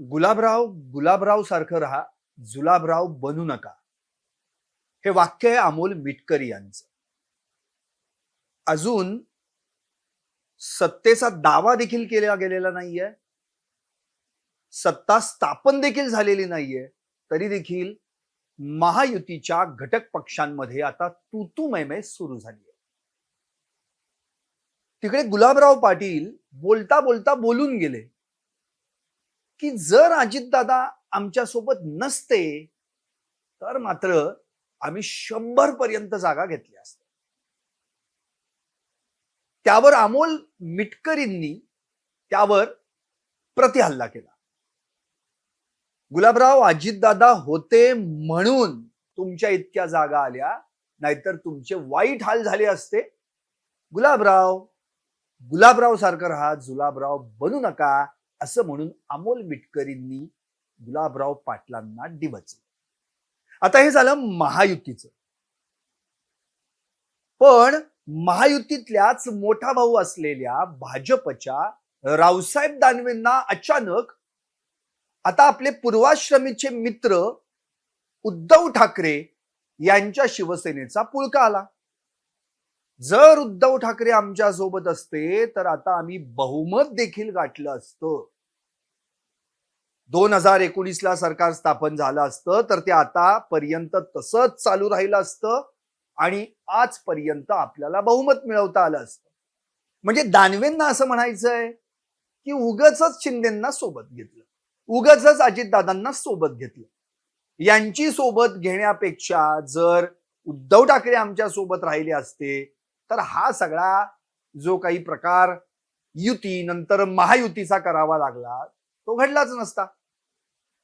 गुलाबराव गुलाबराव सारखं राहा. जुलाबराव बनू नका. हे वाक्य आहे अमोल मिटकरी यांचं. अजून सत्तेचा दावा देखील केला गेलेला नाहीये. सत्ता स्थापन देखील झालेली नाहीये. तरी देखील महायुतीच्या घटक पक्षांमध्ये आता तूतू मैमे सुरू झाली आहे तिकडे गुलाबराव पाटील बोलता बोलता बोलून गेले. की जर अजितदादा आमच्यासोबत नसते तर मात्र आम्ही शंभर पर्यंत जागा घेतल्या असत्या त्यावर अमोल मिटकरींनी त्यावर प्रतिहल्ला केला. गुलाबराव अजितदादा होते म्हणून तुमच्या इतक्या जागा आल्या नाहीतर तुमचे वाईट हाल झाले असते. गुलाबराव गुलाबराव सारखं राहा जुलाबराव बनू नका. असं म्हणून अमोल मिटकरींनी गुलाबराव पाटलांना डिवचलं आता हे झालं महायुतीचं. पण महायुतीतल्याच मोठा भाऊ असलेल्या भाजपच्या रावसाहेब दानवेंना अचानक आता आपले पूर्वाश्रमीचे मित्र उद्धव ठाकरे यांच्या शिवसेनेचा पुळका आला. जर उद्धव ठाकरे आमच्यासोबत असते तर आता आम्ही बहुमत देखील गाठलं असतं. दोन हजार एकोणीसला सरकार स्थापन झालं असतं तर ते आतापर्यंत तसंच चालू राहिलं असतं आणि आजपर्यंत आपल्याला बहुमत मिळवता आलं असतं. म्हणजे दानवेंना असं म्हणायचंय की उगच शिंदेना सोबत घेतलं. उगच अजितदादांना सोबत घेतलं. यांची सोबत घेण्यापेक्षा जर उद्धव ठाकरे आमच्यासोबत राहिले असते तर हा सगळा जो काही प्रकार युती नंतर महायुतीचा करावा लागला तो घडलाच नसता.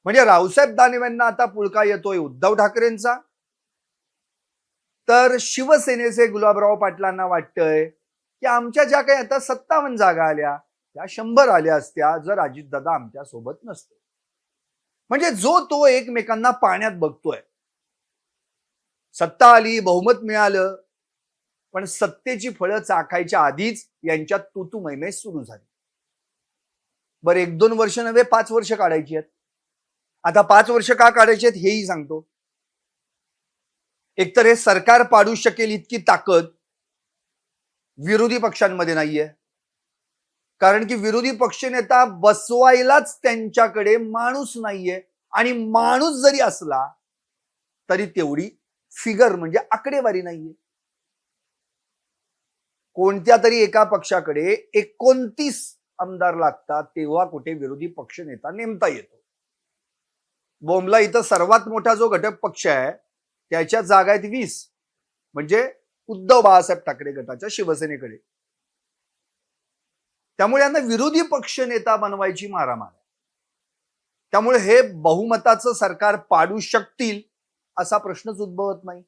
म्हणजे रावसाहेब दानवेंना आता पुळका येतोय उद्धव ठाकरेंचा. तर शिवसेनेचे गुलाबराव पाटलांना वाटतंय की आमच्या ज्या काही आता सत्तावन्न जागा आल्या त्या शंभर आल्या असत्या जर अजितदादा आमच्यासोबत नसते. म्हणजे जो तो एकमेकांना पाण्यात बघतोय. सत्ता आली बहुमत मिळालं पण सत्तेची फळं चाखायच्या आधीच यांच्यात तुतू मैमे सुरू झाली. बरं एक दोन वर्ष नव्हे पाच वर्ष काढायची आहेत. आता पाच वर्ष का काढायची आहेत हेही सांगतो. एकतर हे सरकार पाडू शकेल इतकी ताकद विरोधी पक्षांमध्ये नाहीये. कारण की विरोधी पक्षनेता बसवायलाच त्यांच्याकडे माणूस नाहीये. आणि माणूस जरी असला तरी तेवढी फिगर म्हणजे आकडेवारी नाहीये. कोणत्या तरी एका पक्षाकडे एकोणतीस आमदार लागतात तेव्हा कुठे विरोधी पक्ष नेता नेमता येतो. बोंबला इथं सर्वात मोठा जो घटक पक्ष आहे त्याच्या जागा आहेत वीस. म्हणजे उद्धव बाळासाहेब ठाकरे गटाच्या शिवसेनेकडे. त्यामुळे यांना विरोधी पक्ष नेता बनवायची मारामार आहे. त्यामुळे हे बहुमताचं सरकार पाडू शकतील असा प्रश्नच उद्भवत नाही.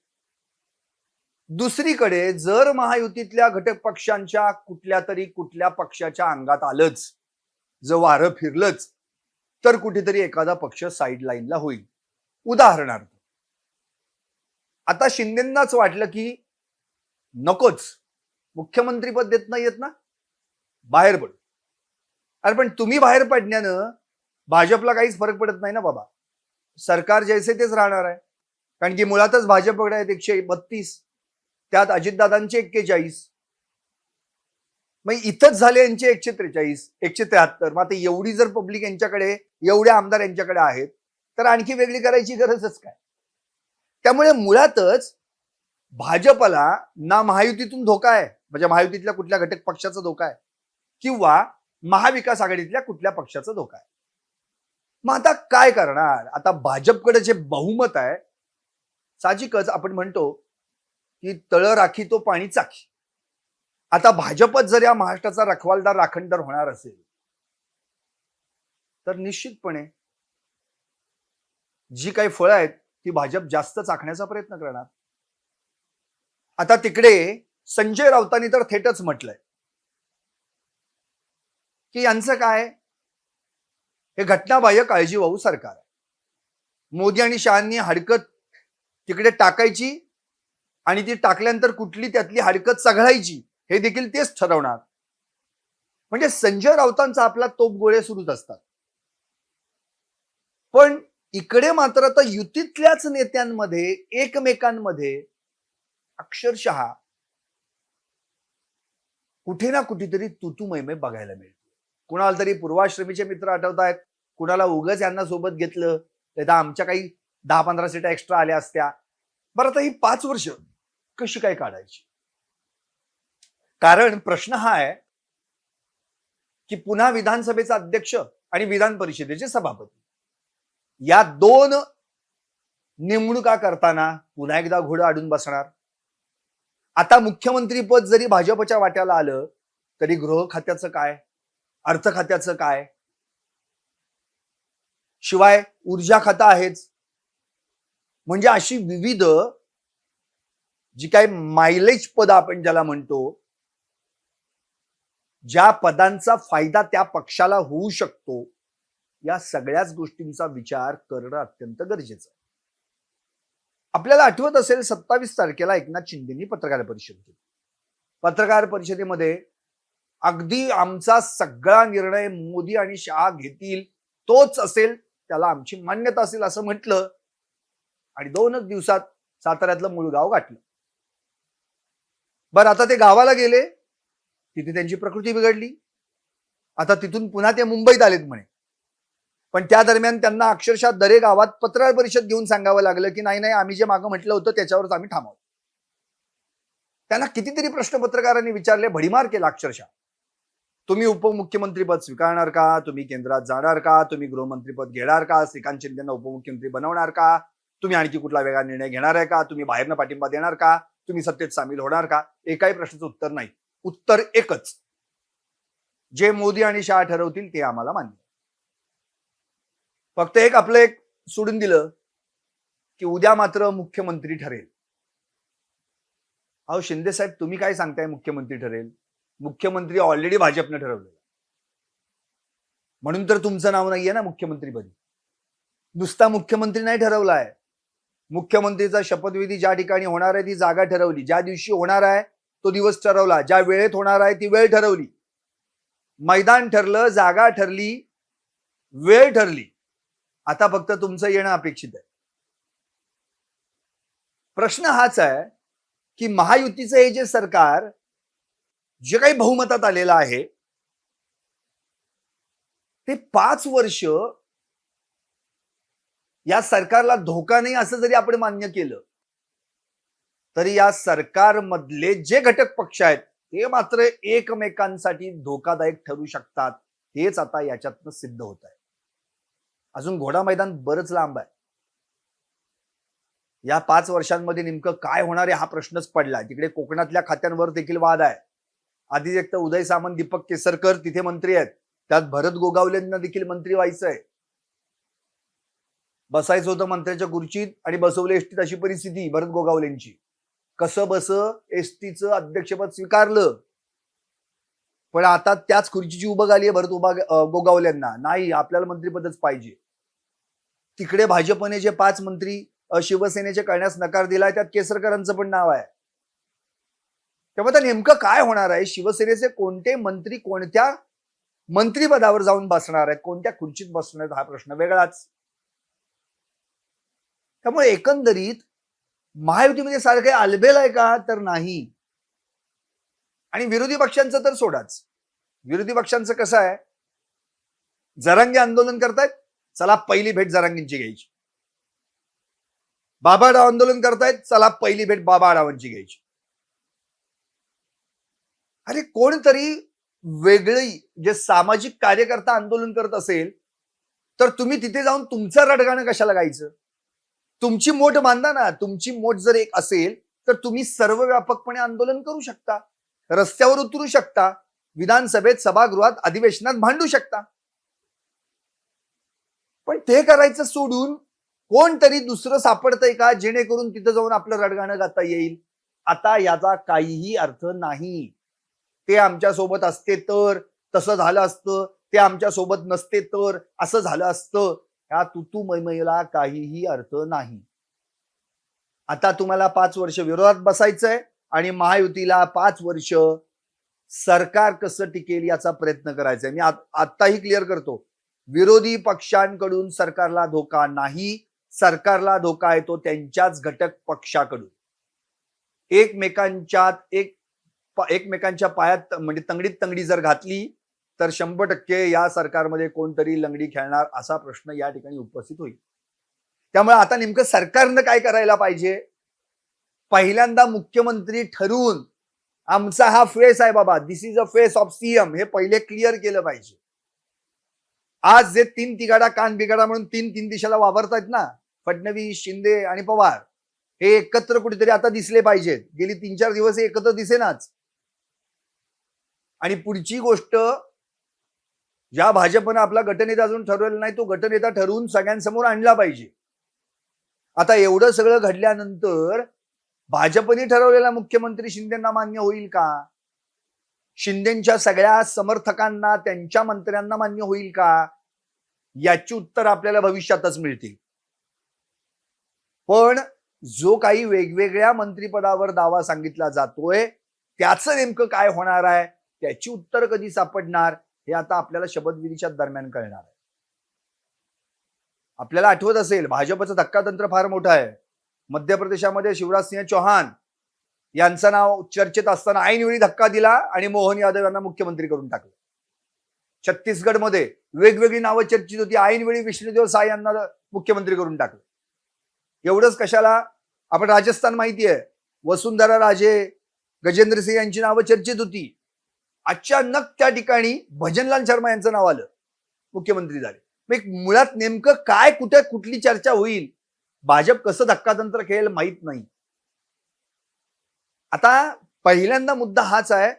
दुसरीकडे जर महायुतीतल्या घटक पक्षांच्या कुठल्या तरी कुठल्या पक्षाच्या अंगात आलंच जर वारं फिरलंच तर कुठेतरी एखादा पक्ष साईड लाईनला होईल. उदाहरणार्थ आता शिंदेनाच वाटलं की नकोच मुख्यमंत्रीपद देत नाही येत ना? बाहेर पड. अरे पण तुम्ही बाहेर पडण्यानं भाजपला काहीच फरक पडत नाही ना बाबा. सरकार जैसे तेच राहणार आहे. कारण की मुळातच भाजपकडे आहेत एकशे बत्तीस त्यात अजितदादांचे एक्केचाळीस. मग इथंच झाले यांचे एकशे त्रेचाळीस एकशे त्र्याहत्तर मग आता एवढी जर पब्लिक यांच्याकडे एवढे आमदार यांच्याकडे आहेत तर आणखी वेगळी करायची गरजच काय? त्यामुळे मुळातच भाजपला ना महायुतीतून धोका आहे म्हणजे महायुतीतल्या कुठल्या घटक पक्षाचा धोका आहे किंवा महाविकास आघाडीतल्या कुठल्या पक्षाचा धोका आहे? मग आता काय करणार? आता भाजपकडे जे बहुमत आहे साहजिकच आपण म्हणतो की तळ राखी तो पाणी चाखी. आता भाजपच जर या महाराष्ट्राचा रखवालदार राखणदार होणार असेल तर निश्चितपणे जी काही फळं आहेत ती भाजप जास्त चाखण्याचा प्रयत्न करणार. आता तिकडे संजय राऊतांनी तर थेटच म्हटलंय. की यांचं काय? हे घटनाबाह्य काळजीवाहू सरकार आहे. मोदी आणि शहांनी हडकत तिकडे टाकायची आणि ती टाकल्यानंतर कुठली त्यातली हरकत चघळायची हे देखील तेच ठरवणार. म्हणजे संजय राऊतांचा आपला तोप गोळे सुरूच असतात. पण इकडे मात्र आता युतीतल्याच नेत्यांमध्ये एकमेकांमध्ये अक्षरशः कुठे ना कुठेतरी तुतुमयमय बघायला मिळते कुणाला तरी पूर्वाश्रमीचे मित्र आठवत आहेत कुणाला उगच यांना सोबत घेतलं तर आमच्या काही दहा पंधरा सीटा एक्स्ट्रा आल्या असत्या. बरं आता ही पाच वर्ष कशी काय काढायची? कारण प्रश्न हा आहे की पुन्हा विधानसभेचा अध्यक्ष आणि विधान परिषदेचे सभापती. या दोन नेमणुका करताना पुन्हा एकदा घोडं अडून बसणार. आता मुख्यमंत्रीपद जरी भाजपच्या वाट्याला आलं तरी गृह खात्याचं काय? अर्थ खात्याचं काय? शिवाय ऊर्जा खातं आहेच. म्हणजे अशी विविध जी काही मायलेज पद आपण ज्याला म्हणतो ज्या पदांचा फायदा त्या पक्षाला होऊ शकतो या सगळ्याच गोष्टींचा विचार करणं अत्यंत गरजेचं आहे. आपल्याला आठवत असेल सत्तावीस तारखेला एकनाथ शिंदेनी पत्रकार परिषद केली पत्रकार परिषदेमध्ये अगदी आमचा सगळा निर्णय मोदी आणि शहा घेतील तोच असेल त्याला आमची मान्यता असेल असं म्हटलं आणि दोनच दिवसात साताऱ्यातलं मूळ गाव गाठलं. बरं आता ते गावाला गेले तिथे त्यांची प्रकृती बिघडली. आता तिथून पुन्हा ते मुंबईत आलेत म्हणे. पण त्या दरम्यान त्यांना अक्षरशः दरे गावात पत्रकार परिषद घेऊन सांगावं लागलं की नाही नाही आम्ही जे मागं म्हटलं होतं त्याच्यावरच आम्ही थांबावं त्यांना कितीतरी प्रश्न पत्रकारांनी विचारले भडीमार केला अक्षरशः. तुम्ही उपमुख्यमंत्रीपद स्वीकारणार का? तुम्ही केंद्रात जाणार का? तुम्ही गृहमंत्रीपद घेणार का? श्रीकांत शिंदेना उपमुख्यमंत्री बनवणार का? तुम्ही आणखी कुठला वेगळा निर्णय घेणार आहे का? तुम्ही बाहेरनं पाठिंबा देणार का? तुम्ही सत्तेत सामील होणार का? एकाही प्रश्नाचं उत्तर नाही. उत्तर एकच. जे मोदी आणि शाह ठरवतील ते आम्हाला मान्य फक्त एक आपलं एक सोडून दिलं की उद्या मात्र मुख्यमंत्री ठरेल. अहो शिंदे साहेब तुम्ही काय सांगताय मुख्यमंत्री ठरेल? मुख्यमंत्री ऑलरेडी भाजपनं ठरवलं म्हणून तर तुमचं नाव नाहीये ना मुख्यमंत्रीपदी नुसता मुख्यमंत्री नाही ठरवलाय. मुख्यमंत्रीचा शपथविधी ज्या ठिकाणी होणार आहे ती जागा ठरवली. ज्या दिवशी होणार आहे तो दिवस ठरवला. ज्या वेळेत होणार आहे ती वेळ ठरवली. मैदान ठरलं जागा ठरली वेळ ठरली. आता फक्त तुमचं येणं अपेक्षित आहे. प्रश्न हाच आहे की महायुतीचं हे जे सरकार जे काही बहुमतात आलेलं आहे ते पाच वर्ष या सरकारला धोका नाही असं जरी आपण मान्य केलं तरी या सरकारमधले जे घटक पक्ष आहेत ते मात्र एकमेकांसाठी धोकादायक ठरू शकतात हेच आता याच्यातनं सिद्ध होत आहे. अजून घोडा मैदान बरंच लांब आहे. या पाच वर्षांमध्ये नेमकं काय होणार आहे हा प्रश्नच पडलाय तिकडे कोकणातल्या खात्यांवर देखील वाद आहे. आधी एक तर उदय सामंत दीपक केसरकर तिथे मंत्री आहेत. त्यात भरत गोगावलेंना देखील मंत्री व्हायचं आहे. बसायचं होतं मंत्र्याच्या खुर्चीत आणि बसवलं एसटीत अशी परिस्थिती भरत गोगावलेंची. कसं बस एसटीचं अध्यक्षपद स्वीकारलं. पण आता त्याच खुर्चीची उभं आली आहे भरत उभा गोगावल्यांना. नाही आपल्याला मंत्रीपदच पाहिजे. तिकडे भाजपने जे पाच मंत्री शिवसेनेचे करण्यास नकार दिलाय त्यात केसरकरांचं पण नाव आहे. तेव्हा आता नेमकं काय होणार आहे? शिवसेनेचे कोणते मंत्री कोणत्या मंत्रीपदावर जाऊन बसणार आहेत? कोणत्या खुर्चीत बसणार हा प्रश्न वेगळाच. त्यामुळे एकंदरीत महायुतीमध्ये सारं काही आलबेल आहे का? तर नाही. आणि विरोधी पक्षांचं तर सोडाच. विरोधी पक्षांचं कसं आहे? जरांगी आंदोलन करतायत चला पहिली भेट जरांगींची घ्यायची. बाबाडाव आंदोलन करतायत चला पहिली भेट बाबाडावांची घ्यायची. अरे कोणतरी वेगळी जे सामाजिक कार्यकर्ता आंदोलन करत असेल तर तुम्ही तिथे जाऊन तुमचं रडगाणं कशाला गायचं? तुमची मोठ बांधा ना तुमची मोठ जर एक असेल तर तुम्ही सर्व व्यापकपणे आंदोलन करू शकता. रस्त्यावर उतरू शकता. विधानसभेत सभागृहात अधिवेशनात भांडू शकता. पण ते करायचं सोडून कोणतरी दुसरं सापडतंय का? जेणेकरून तिथं जाऊन आपलं रडगाणं गाता येईल. आता याचा काहीही अर्थ नाही. ते आमच्यासोबत असते तर तसं झालं असतं. ते आमच्यासोबत नसते तर असं झालं असतं. ह्या तुतू मैमईला काहीही अर्थ नाही. आता तुम्हाला पाच वर्ष विरोधात बसायचंय आणि महायुतीला पाच वर्ष सरकार कसं टिकेल याचा प्रयत्न करायचा मी आत्ताही क्लिअर करतो. विरोधी पक्षांकडून सरकारला धोका नाही. सरकारला धोका येतो त्यांच्याच घटक पक्षाकडून. एकमेकांच्यात एक एकमेकांच्या पायात म्हणजे तंगडीत तंगडी जर घातली तर शंभर टक्के या सरकारमध्ये कोणतरी लंगडी खेळणार असा प्रश्न या ठिकाणी उपस्थित होईल. त्यामुळे आता नेमकं सरकारनं काय करायला पाहिजे? पहिल्यांदा मुख्यमंत्री ठरवून आमचा हा फेस आहे बाबा this is a face of CM हे पहिले क्लिअर केलं पाहिजे. आज जे तीन तिगाडा कान बिगाडा म्हणून तीन तीन दिशेला वावरतायत ना फडणवीस शिंदे आणि पवार हे एकत्र कुठेतरी आता दिसले पाहिजेत. गेली तीन चार दिवस हे एकत्र दिसेनाच. आणि पुढची गोष्ट ज्या भाजपनं आपला गटनेता अजून ठरवलेला नाही तो गटनेता ठरवून सगळ्यांसमोर आणला पाहिजे. आता एवढं सगळं घडल्यानंतर भाजपने ठरवलेला मुख्यमंत्री शिंदेना मान्य होईल का? शिंदेच्या सगळ्या समर्थकांना त्यांच्या मंत्र्यांना मान्य होईल का? याची उत्तर आपल्याला भविष्यातच मिळतील. पण जो काही वेगवेगळ्या मंत्रिपदावर दावा सांगितला जातोय त्याचं नेमकं काय होणार आहे? त्याची उत्तर कधी सापडणार? हे आता आपल्याला शपथविधीच्या दरम्यान कळणार आहे. आपल्याला आठवत असेल भाजपचं धक्कातंत्र फार मोठं आहे. मध्य प्रदेशामध्ये शिवराज सिंह चौहान यांचं नाव चर्चेत असताना ऐनवेळी धक्का दिला आणि मोहन यादव यांना मुख्यमंत्री करून टाकलं. छत्तीसगडमध्ये वेगवेगळी नावं चर्चित होती. ऐनवेळी विष्णुदेव साय यांना मुख्यमंत्री करून टाकलं. एवढंच कशाला? आपण राजस्थान माहिती आहे वसुंधरा राजे गजेंद्र सिंह यांची नावं चर्चेत होती. अचानक त्या ठिकाणी भजनलाल शर्मा यांचं नाव आलं. मुख्यमंत्री झाले. मग मुळात नेमकं काय कुठे कुठली चर्चा होईल? भाजप कसं धक्कातंत्र खेळेल माहीत नाही. आता पहिल्यांदा मुद्दा हाच आहे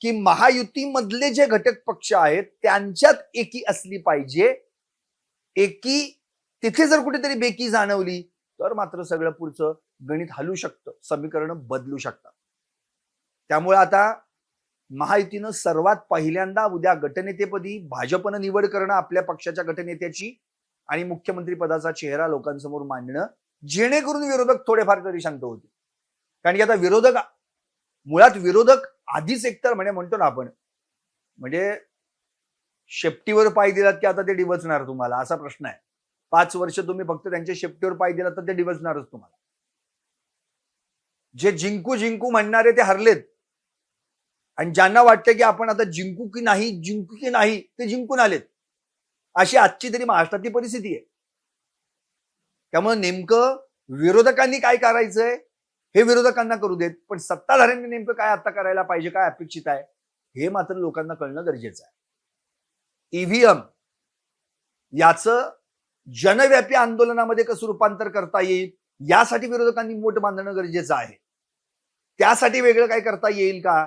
की महायुतीमधले जे घटक पक्ष आहेत त्यांच्यात एकी असली पाहिजे. एकी तिथे जर कुठेतरी बेकी जाणवली तर मात्र सगळं पुढचं गणित हलू शकतं समीकरण बदलू शकतात. त्यामुळे आता महायुतीनं सर्वात पहिल्यांदा उद्या गटनेतेपदी भाजपनं निवड करणं आपल्या पक्षाच्या गटनेत्याची आणि मुख्यमंत्री पदाचा चेहरा लोकांसमोर मांडणं जेणेकरून विरोधक थोडेफार तरी शांत होते कारण की आता विरोधक मुळात विरोधक आधीच एकतर म्हणजे म्हणतो ना आपण म्हणजे शेपटीवर पाय दिलात की आता ते डिवचणार तुम्हाला असा प्रश्न आहे. पाच वर्ष तुम्ही फक्त त्यांच्या शेपटीवर पाय दिलात तर ते डिवचणारच तुम्हाला. जे जिंकू जिंकू म्हणणारे ते हरलेत. आणि ज्यांना वाटतं की आपण आता जिंकू की नाही जिंकू की नाही ते जिंकून आलेत. अशी आजची तरी महाराष्ट्रातली परिस्थिती आहे. त्यामुळे नेमकं विरोधकांनी काय करायचंय हे विरोधकांना करू देत पण सत्ताधाऱ्यांनी नेमकं काय आता करायला पाहिजे काय अपेक्षित आहे हे मात्र लोकांना कळणं गरजेचं आहे. ईव्हीएम याचं जनव्यापी आंदोलनामध्ये कसं रूपांतर करता येईल यासाठी विरोधकांनी मोठ बांधणं गरजेचं आहे. त्यासाठी वेगळं काय करता येईल का?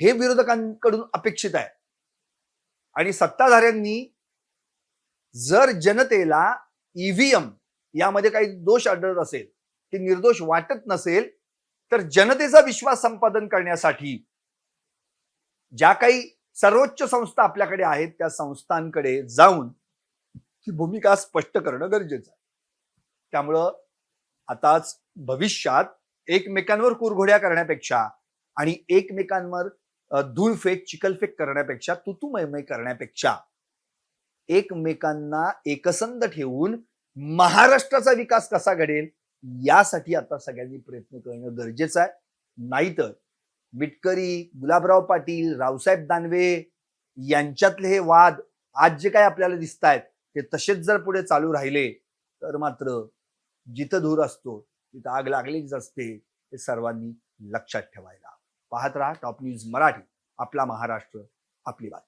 हे विरोधकांकडून अपेक्षित आहे. आणि सत्ताधाऱ्यांनी जर जनतेला ईव्हीएम यामध्ये काही दोष आढळत असेल ते निर्दोष वाटत नसेल तर जनतेचा विश्वास संपादन करण्यासाठी ज्या काही सर्वोच्च संस्था आपल्याकडे आहेत त्या संस्थांकडे जाऊन ती भूमिका स्पष्ट करणं गरजेचं आहे. त्यामुळं आताच भविष्यात एकमेकांवर कुरघोड्या करण्यापेक्षा आणि एकमेकांवर धूळफेक चिखलफेक करण्यापेक्षा तुतुमयमय करण्यापेक्षा एकमेकांना एकसंध ठेवून महाराष्ट्राचा विकास कसा घडेल यासाठी आता सगळ्यांनी प्रयत्न करणं गरजेचं आहे. नाहीतर मिटकरी गुलाबराव पाटील रावसाहेब दानवे यांच्यातले हे वाद आज जे काय आपल्याला दिसत आहेत ते तसेच जर पुढे चालू राहिले तर मात्र जिथं धूर असतो तिथं आग लागलीच असते हे सर्वांनी लक्षात ठेवायला पाहत राहा टॉप न्यूज मराठी. आपला महाराष्ट्र आपली बात